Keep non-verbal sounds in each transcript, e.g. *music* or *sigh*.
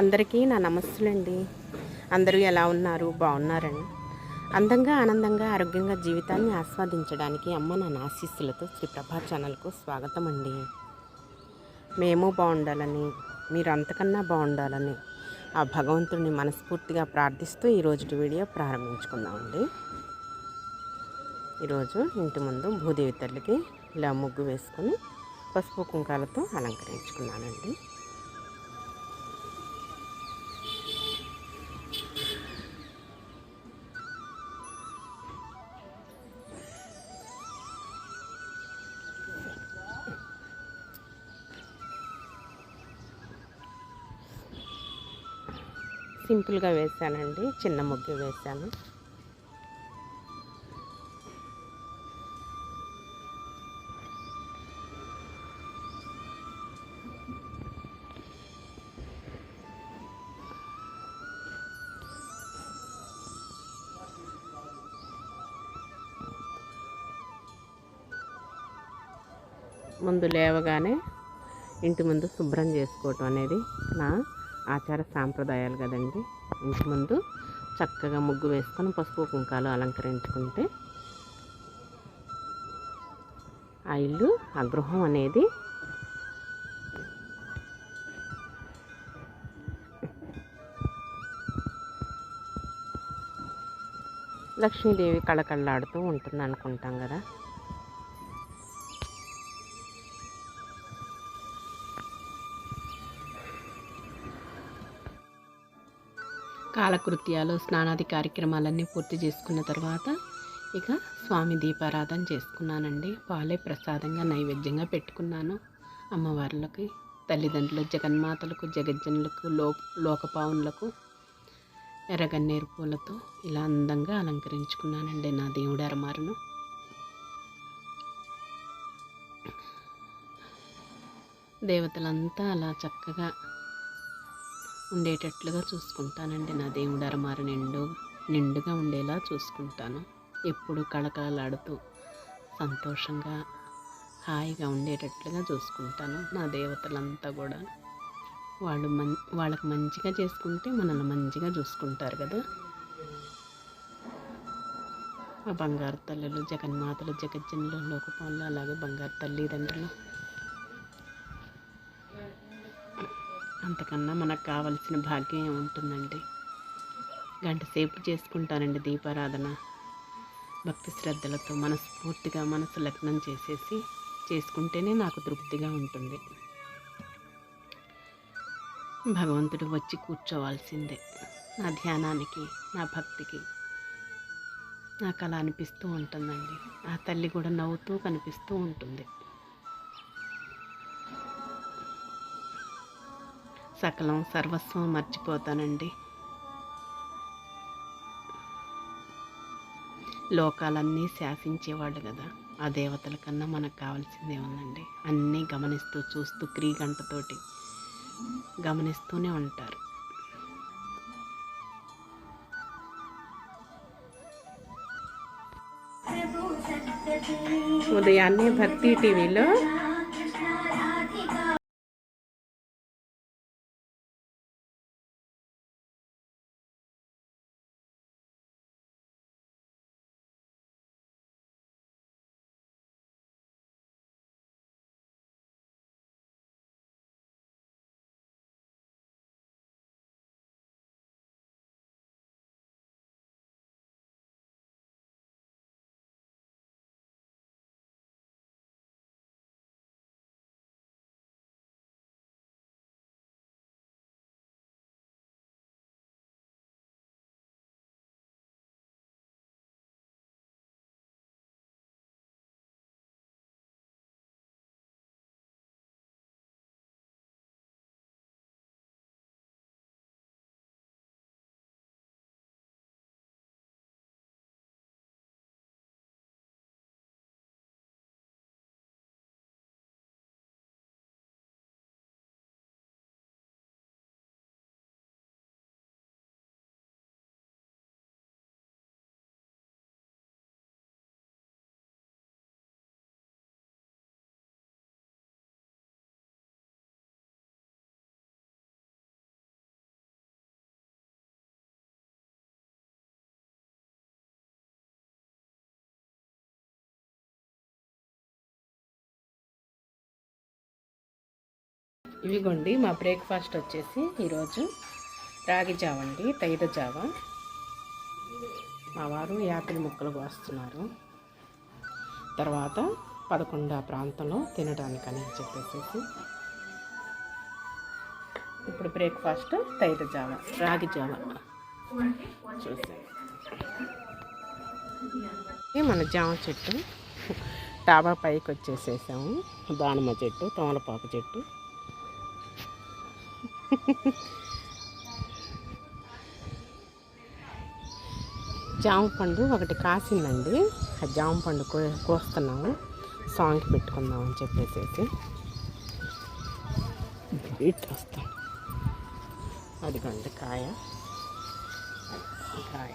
అందరికీ నా నమస్తులండి. అందరూ ఎలా ఉన్నారు? బాగున్నారండి. అందంగా ఆనందంగా ఆరోగ్యంగా జీవితాన్ని ఆస్వాదించడానికి అమ్మ నా ఆశీస్సులతో శ్రీ ప్రభా ఛానల్కు స్వాగతం అండి మేము బాగుండాలని మీరు అంతకన్నా బాగుండాలని ఆ భగవంతుడిని మనస్ఫూర్తిగా ప్రార్థిస్తూ ఈరోజు వీడియో ప్రారంభించుకుందామండి. ఈరోజు ఇంటి ముందు భూదేవి తల్లికి ఇలా ముగ్గు వేసుకొని పసుపు కుంకాలతో అలంకరించుకున్నానండి. సింపుల్గా వేసానండి చిన్న ముగ్గు వేసాను. ముందు లేవగానే ఇంటి ముందు శుభ్రం చేసుకోవటం అనేది నా ఆచార సాంప్రదాయాలు కదండి. ఇంటి ముందు చక్కగా ముగ్గు వేసుకొని పసుపు కుంకాలు అలంకరించుకుంటే ఆ ఇల్లు ఆ గృహం అనేది లక్ష్మీదేవి కళకళలాడుతూ ఉంటుంది అనుకుంటాం కదా. కాలకృత్యాలు స్నానాది కార్యక్రమాలన్నీ పూర్తి చేసుకున్న తర్వాత ఇక స్వామి దీపారాధన చేసుకున్నానండి. పాలే ప్రసాదంగా నైవేద్యంగా పెట్టుకున్నాను. అమ్మవార్లకి తల్లిదండ్రులు జగన్మాతలకు జగజ్జనులకు లో లోకపావునులకు ఎర్రగన్నేరు పూలతో ఇలా అందంగా అలంకరించుకున్నానండి నా దేవుడు అరమారును. దేవతలంతా అలా చక్కగా ఉండేటట్లుగా చూసుకుంటానండి. నా దేవుడు అరమారు నిండు నిండుగా ఉండేలా చూసుకుంటాను. ఎప్పుడు కళకళలాడుతూ సంతోషంగా హాయిగా ఉండేటట్లుగా చూసుకుంటాను. నా దేవతలంతా కూడా వాళ్ళు మం వాళ్ళకి మంచిగా చేసుకుంటే మనల్ని మంచిగా చూసుకుంటారు కదా. ఆ బంగారు తల్లులు జగన్మాతలు జగజ్జనులు లోకపాలు అలాగే బంగారు తల్లిదండ్రులు అంతకన్నా మనకు కావలసిన భాగ్యం ఉంటుందండి గంట సేపు చేసుకుంటానండి దీపారాధన. భక్తి శ్రద్ధలతో మనస్ఫూర్తిగా మనసు లగ్నం చేసేసి చేసుకుంటేనే నాకు తృప్తిగా ఉంటుంది. భగవంతుడు వచ్చి కూర్చోవాల్సిందే. నా ధ్యానానికి నా భక్తికి. నాకు అలా అనిపిస్తూ ఉంటుందండి. ఆ తల్లి కూడా నవ్వుతూ కనిపిస్తూ ఉంటుంది. సకలం సర్వస్వం మర్చిపోతానండి. లోకాలన్నీ శాసించేవాళ్ళు కదా ఆ దేవతల కన్నా మనకు కావాల్సిందే ఉందండి అన్నీ గమనిస్తూ చూస్తూ క్రీగంటతోటి గమనిస్తూనే ఉంటారు. ఉదయాన్నే భక్తి టీవీలో ఇవిగోండి మా బ్రేక్ఫాస్ట్ వచ్చేసి ఈరోజు రాగి జావ అండి తైద జావ. మా వారు యాపిల్ ముక్కలు కోస్తున్నారు. తర్వాత పదకొండు ప్రాంతంలో తినడానికని చెప్పేసి ఇప్పుడు బ్రేక్ఫాస్ట్ తైద జావ రాగి జావ. చూసాం మన జామ చెట్టు డాబా పైకి వచ్చేసేసాము. దానిమ్మ చెట్టు తమలపాకు చెట్టు. జామ పండు ఒకటి కాసిందండి. ఆ జామ పండు కో కోస్తున్నాము. సాంగ్కి పెట్టుకుందాం అని చెప్పేసేసి. ఇట్ వస్తాం. అదిగోండి కాయ. కాయ.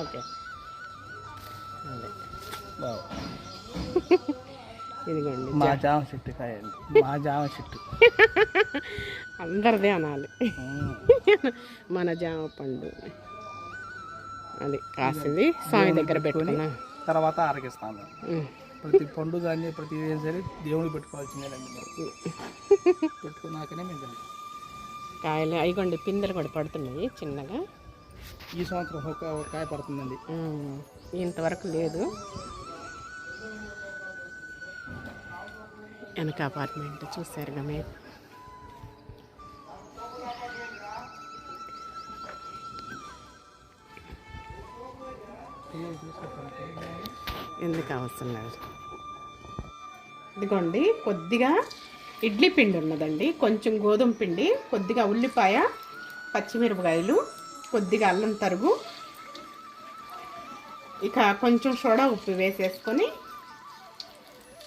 ఓకే. అదే. *laughs* ఇదిగోండి మా జామ చెట్టు కాయండి. మా జామ చెట్టు. అందరిదే అనాలి. మన జామ పండు. అది కాసింది స్వామి దగ్గర పెట్టుకున్నా. తర్వాత ఆరగిస్తాము ఉమ్. ప్రతి పండు కానీ ప్రతి ఏం సరే దేవుడికి పెట్టుకోవాల్సిందేనండి. పెట్టుకున్నాకనే మేము. కాయలు అయిగోండి పిందెలు కూడా పడుతున్నాయి చిన్నగా. ఈ సంవత్సరం ఒక కాయ పడుతుందండి. ఇంతవరకు లేదు. వెనక అపార్ట్మెంట్. చూశారు గమే ఎందుకు అవసరం లేదు? ఇదిగోండి కొద్దిగా ఇడ్లీ పిండి ఉన్నదండి. కొంచెం గోధుమ పిండి కొద్దిగా ఉల్లిపాయ పచ్చిమిరపకాయలు కొద్దిగా అల్లం తరుగు. ఇక కొంచెం సోడా ఉప్పు వేసేసుకొని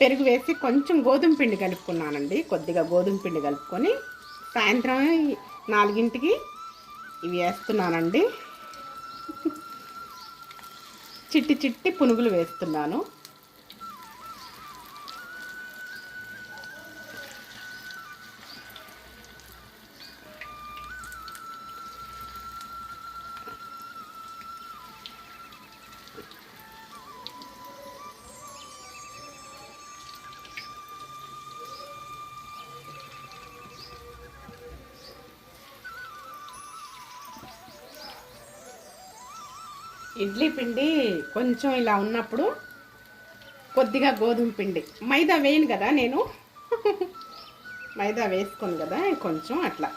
పెరుగు వేసి కొంచెం గోధుమ పిండి కలుపుకున్నానండి. కొద్దిగా గోధుమ పిండి కలుపుకొని సాయంత్రం నాలుగింటికి ఇవి వేస్తున్నానండి. చిట్టి చిట్టి పునుగులు వేస్తున్నాను. ఇడ్లీ పిండి కొంచెం ఇలా ఉన్నప్పుడు కొద్దిగా గోధుమ పిండి. మైదా వేయను కదా నేను? మైదా వేసుకోను కదా కొంచెం అట్లా.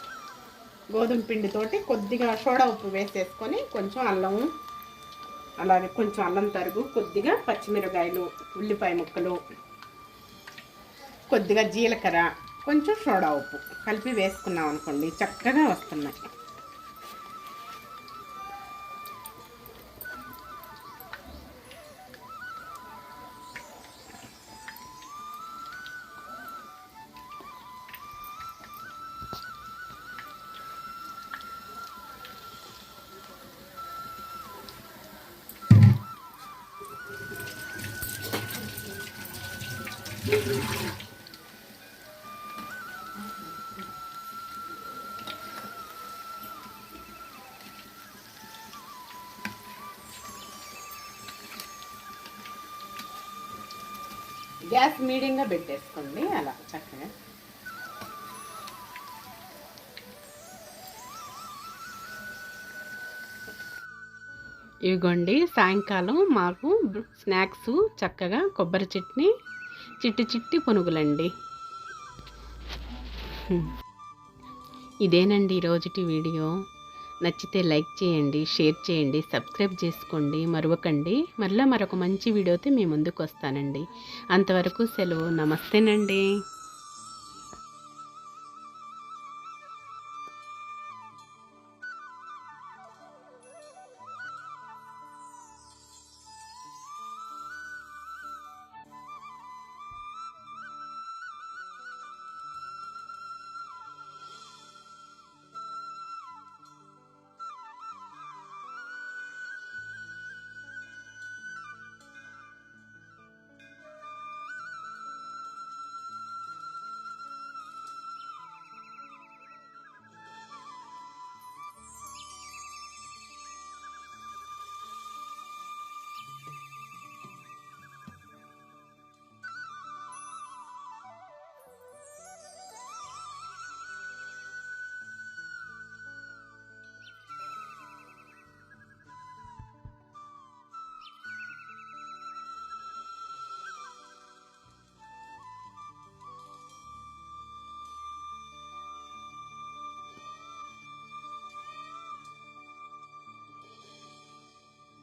గోధుమ పిండితోటి కొద్దిగా సోడా ఉప్పు వేసేసుకొని కొంచెం అల్లం అలాగే కొంచెం అల్లం తరుగు కొద్దిగా పచ్చిమిరకాయలు ఉల్లిపాయ ముక్కలు కొద్దిగా జీలకర్ర కొంచెం సోడా ఉప్పు కలిపి వేసుకున్నాం అనుకోండి చక్కగా వస్తున్నాయి. గ్యాస్ మీడియంగా పెట్టేసుకోండి అలా చక్కగా. ఇవిగోండి సాయంకాలం మాకు స్నాక్స్ చక్కగా కొబ్బరి చట్నీ చిట్టి చిట్టి పునుగులండి. ఇదేనండి ఈరోజుటి వీడియో. నచ్చితే లైక్ చేయండి షేర్ చేయండి సబ్స్క్రైబ్ చేసుకోండి మరవకండి. మరలా మరొక మంచి వీడియోతో మీ ముందుకు వస్తానండి. అంతవరకు సెలవు. నమస్తేనండి.